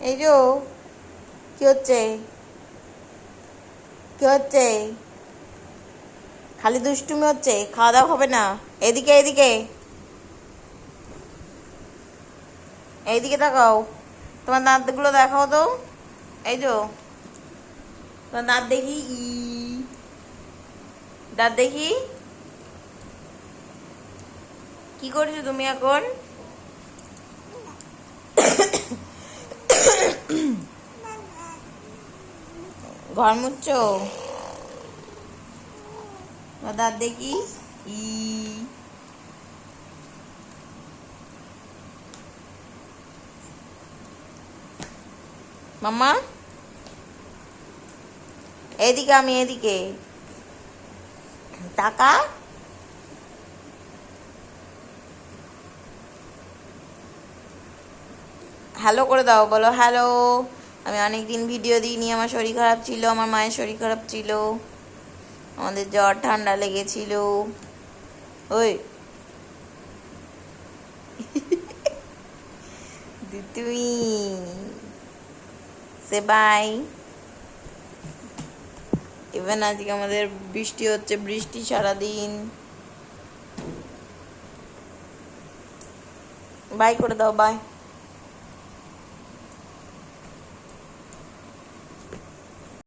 এই যো কি হচ্ছে? কি হচ্ছে? খালি দুষ্টুমি হচ্ছে? খাওয়া দাওয়া হবে না? এদিকে এদিকে। এইদিকে তাকাও। তোমার দাঁতগুলো দেখাও তো। এই যো তোমার দাঁত দেখি? ই। দাঁত দেখি? কি করছ তুমি এখন? ঘর মুচ্ছো দাঁত দেখি। ই। মাম্মা? এদিকে আমি এদিকে। টাকা হ্যালো করে দাও, বলো হ্যালো। আমি অনেক দিন ভিডিও দিইনি, আমার শরীর খারাপ ছিল, আমার মায়ের শরীর খারাপ ছিল, আমাদের জ্বর ঠান্ডা লেগেছিল। ওই। তুমি সে বাই। ইভেন আজকে আমাদের বৃষ্টি হচ্ছে, বৃষ্টি সারাদিন। বাই করে দাও, বাই।